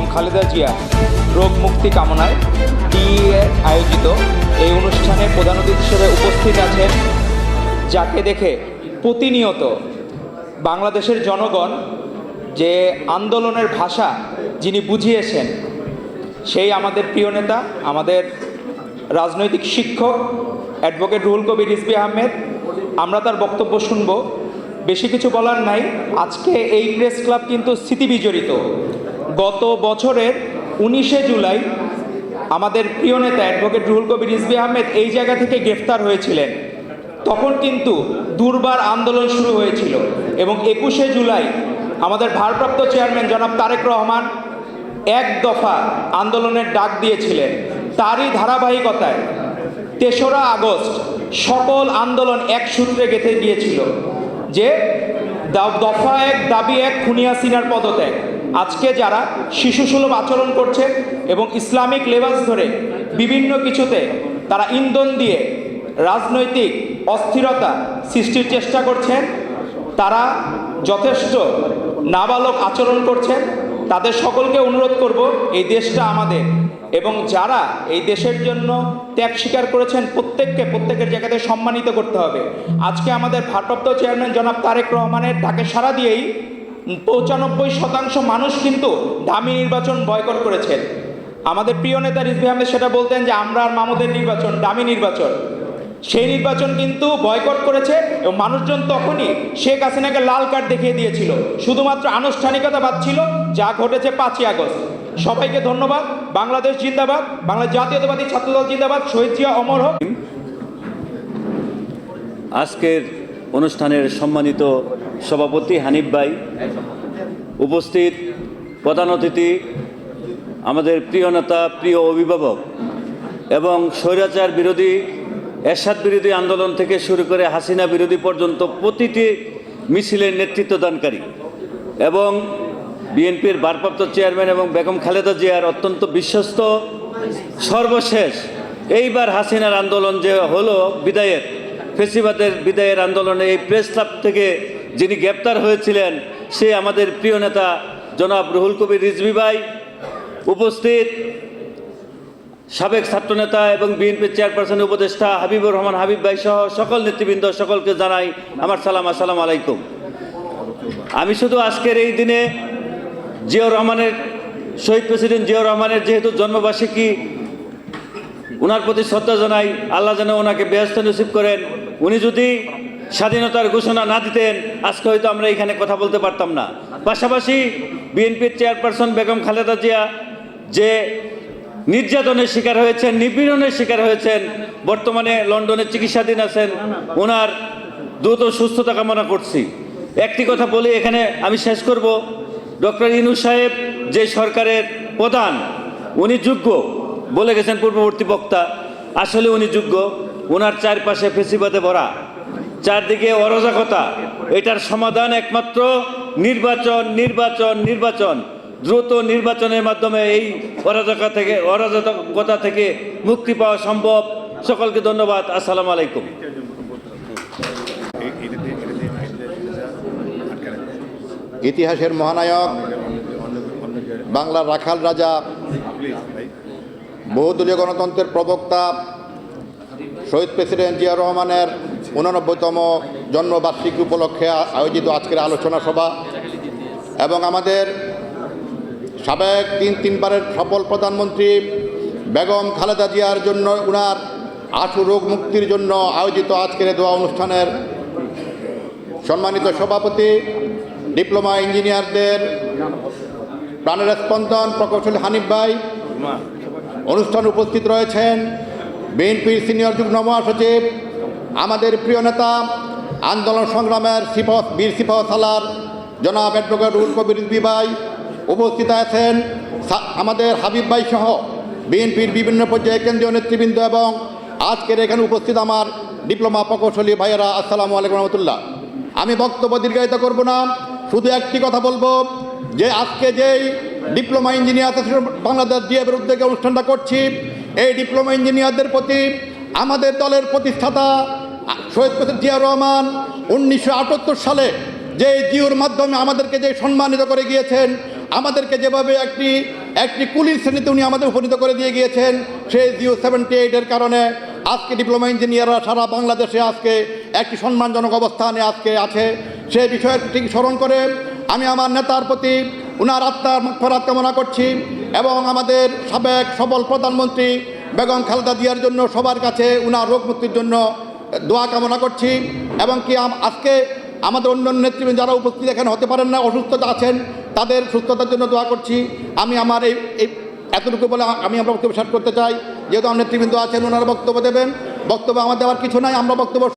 বেগম খালেদা জিয়া রোগ মুক্তি কামনায় টিএ আয়োজিত এই অনুষ্ঠানে প্রধান অতিথি হিসেবে উপস্থিত আছেন যাকে দেখে প্রতিনিয়ত বাংলাদেশের জনগণ যে আন্দোলনের ভাষা যিনি বুঝিয়েছেন, সেই আমাদের প্রিয় নেতা, আমাদের রাজনৈতিক শিক্ষক অ্যাডভোকেট রুহুল কবির রিজবি আহমেদ, আমরা তার বক্তব্য শুনব। বেশি কিছু বলার নাই। আজকে এই প্রেস ক্লাব কিন্তু স্মৃতিবিজড়িত গত বছরের উনিশে জুলাই আমাদের প্রিয় নেতা অ্যাডভোকেট রুহুল কবির রিজবি আহমেদ এই জায়গা থেকে গ্রেফতার হয়েছিলেন। তখন কিন্তু দুর্বার আন্দোলন শুরু হয়েছিল এবং একুশে জুলাই আমাদের ভারপ্রাপ্ত চেয়ারম্যান জনাব তারেক রহমান এক দফা আন্দোলনের ডাক দিয়েছিলেন। তারই ধারাবাহিকতায় তেসরা আগস্ট সকল আন্দোলন এক সূত্রে গেঁথে গিয়েছিল যে দফা এক, দাবি এক, খুনিয়া সিনার পদত্যাগ। আজকে যারা শিশুসুলভ আচরণ করছে এবং ইসলামিক লেবাস ধরে বিভিন্ন কিছুতে তারা ইন্ধন দিয়ে রাজনৈতিক অস্থিরতা সৃষ্টির চেষ্টা করছেন, তারা যথেষ্ট নাবালক আচরণ করছেন। তাদের সকলকে অনুরোধ করব, এই দেশটা আমাদের এবং যারা এই দেশের জন্য ত্যাগ স্বীকার করেছেন, প্রত্যেককে, প্রত্যেকের জায়গাতে সম্মানিত করতে হবে। আজকে আমাদের ভারপ্রাপ্ত চেয়ারম্যান জনাব তারেক রহমানের তাকে সাড়া দিয়েই পঁচানব্বই শতাংশ মানুষ কিন্তু দামি নির্বাচন বয়কট করেছেন। আমাদের প্রিয় নেতা রিজভি আহমেদ সেটা বলতেন যে, আমরা আর মামুদের নির্বাচন, দামি নির্বাচন। সেই নির্বাচন কিন্তু বয়কট করেছে এবং মানুষজন তখনই শেখ হাসিনাকে লাল কার্ড দেখিয়ে দিয়েছিল। শুধুমাত্র আনুষ্ঠানিকতা ছিল, যা ঘটেছে পাঁচই আগস্ট। সবাইকে ধন্যবাদ। বাংলাদেশ জিন্দাবাদ। বাংলা জাতীয়তাবাদী ছাত্রদল জিন্দাবাদ। শহীদ জিয়া অমর হোক। আজকের অনুষ্ঠানের সম্মানিত সভাপতি হানিফ ভাই, উপস্থিত প্রধান অতিথি, আমাদের প্রিয় নেতা, প্রিয় অভিভাবক এবং স্বৈরাচার বিরোধী, এরশাদ বিরোধী আন্দোলন থেকে শুরু করে হাসিনা বিরোধী পর্যন্ত প্রতিটি মিছিলের নেতৃত্বদানকারী এবং বিএনপির ভারপ্রাপ্ত চেয়ারম্যান এবং বেগম খালেদা জিয়ার অত্যন্ত বিশ্বস্ত সর্বশেষ। এইবার হাসিনার আন্দোলন যে হলো বিদায়ের, ফেসিবাদের বিদায়ের আন্দোলনে এই প্রেস ক্লাব থেকে যিনি গ্রেপ্তার হয়েছিলেন, সে আমাদের প্রিয় নেতা জনাব রুহুল কবির রিজভি ভাই। উপস্থিত সাবেক ছাত্রনেতা এবং বিএনপির চেয়ারপারসন উপদেষ্টা হাবিবুর রহমান হাবিব ভাই সহ সকল নেতৃবৃন্দ সকলকে জানাই আমার সালাম, আসসালাম আলাইকুম। আমি শুধু আজকের এই দিনে জিয়াউর রহমানের, শহীদ প্রেসিডেন্ট জিয়াউর রহমানের যেহেতু জন্মবার্ষিকী ওনার প্রতি শ্রদ্ধা জানাই, আল্লাহ যেন ওনাকে ব্যস্ত নসিব করেন। উনি যদি স্বাধীনতার ঘোষণা না দিতেন, আজকে হয়তো আমরা এখানে কথা বলতে পারতাম না। পাশাপাশি বিএনপির চেয়ারপারসন বেগম খালেদা জিয়া যে নির্যাতনের শিকার হয়েছেন, নিপীড়নের শিকার হয়েছেন, বর্তমানে লন্ডনে চিকিৎসাধীন আছেন, ওনার দ্রুত সুস্থতা কামনা করছি। একটি কথা বলি, এখানে আমি শেষ করব। ডক্টর ইনু সাহেব যে সরকারের প্রধান, উনি যোগ্য বলে গেছেন পূর্ববর্তী বক্তা। আসলে উনি যোগ্য ওনার চারপাশে ফেসিবাদে ভরা। চারদিকে অরাজকতা, এটার সমাধান একমাত্র নির্বাচন নির্বাচন নির্বাচন। দ্রুত নির্বাচনের মাধ্যমে এই অরাজকতা থেকে অরাজকতা থেকে মুক্তি পাওয়া সম্ভব। সকলকে ধন্যবাদ। আসসালামু আলাইকুম। ইতিহাসের মহানায়ক বাংলার রাখাল রাজা, বহুদলীয় গণতন্ত্রের প্রবক্তা শহীদ প্রেসিডেন্ট জিয়া রহমানের উননব্বইতম জন্মবার্ষিকী উপলক্ষে আয়োজিত আজকের আলোচনা সভা এবং আমাদের সাবেক তিন তিনবারের সফল প্রধানমন্ত্রী বেগম খালেদা জিয়ার জন্য উনার আশু রোগ মুক্তির জন্য আয়োজিত আজকের দোয়া অনুষ্ঠানের সম্মানিত সভাপতি, ডিপ্লোমা ইঞ্জিনিয়ারদের প্রাণের স্পন্দন প্রকৌশলী হানিফ ভাই। অনুষ্ঠানে উপস্থিত রয়েছেন বিএনপির সিনিয়র যুগ্ম মহাসচিব আমাদের প্রিয় নেতা আন্দোলন সংগ্রামের সিফত বীর সিফত সালার জনাব অ্যাডভোকেট রুল কবির ভাই উপস্থিত আছেন। আমাদের হাবিব ভাই সহ বিএনপির বিভিন্ন পর্যায়ে কেন্দ্রীয় নেতৃবৃন্দ এবং আজকের এখানে উপস্থিত আমার ডিপ্লোমা প্রকৌশলী ভাইয়েরা, আসসালামু আলাইকুম রহমতুল্লাহ। আমি বক্তব্য দীর্ঘায়িত করব না, শুধু একটি কথা বলব যে আজকে যেই ডিপ্লোমা ইঞ্জিনিয়ার বাংলাদেশ দিয়ে উদ্যোগে অনুষ্ঠানটা করছি, এই ডিপ্লোমা ইঞ্জিনিয়ারদের প্রতি আমাদের দলের প্রতিষ্ঠাতা শহীদ প্রেসিডেন্ট জিয়া রহমান উনিশশো আটাত্তর সালে যে জিওর মাধ্যমে আমাদেরকে যে সম্মানিত করে গিয়েছেন, আমাদেরকে যেভাবে একটি একটি কুলির শ্রেণীতে উনি আমাদের উপনীত করে দিয়ে গিয়েছেন, সেই জিও সেভেন্টি এইটের কারণে আজকে ডিপ্লোমা ইঞ্জিনিয়াররা সারা বাংলাদেশে আজকে একটি সম্মানজনক অবস্থানে আজকে আছে। সেই বিষয়টি স্মরণ করে, আমি আমার নেতার প্রতি উনার আত্মার ফেরাত কামনা করছি এবং আমাদের সাবেক সবল প্রধানমন্ত্রী বেগম খালেদা জিয়ার জন্য সবার কাছে উনার রোগ মুক্তির জন্য দোয়া কামনা করছি এবং কি আজকে আমাদের অন্য নেতৃবৃন্দ যারা উপস্থিত এখানে হতে পারেন না অসুস্থতা আছেন, তাদের সুস্থতার জন্য দোয়া করছি। আমি আমার এই এতটুকু বলে আমি আমরা বক্তব্য শেষ করতে চাই। যেহেতু আমার নেতৃবৃন্দ আছেন, ওনারা বক্তব্য দেবেন। বক্তব্য আমার দেওয়ার কিছু নাই, আমরা বক্তব্য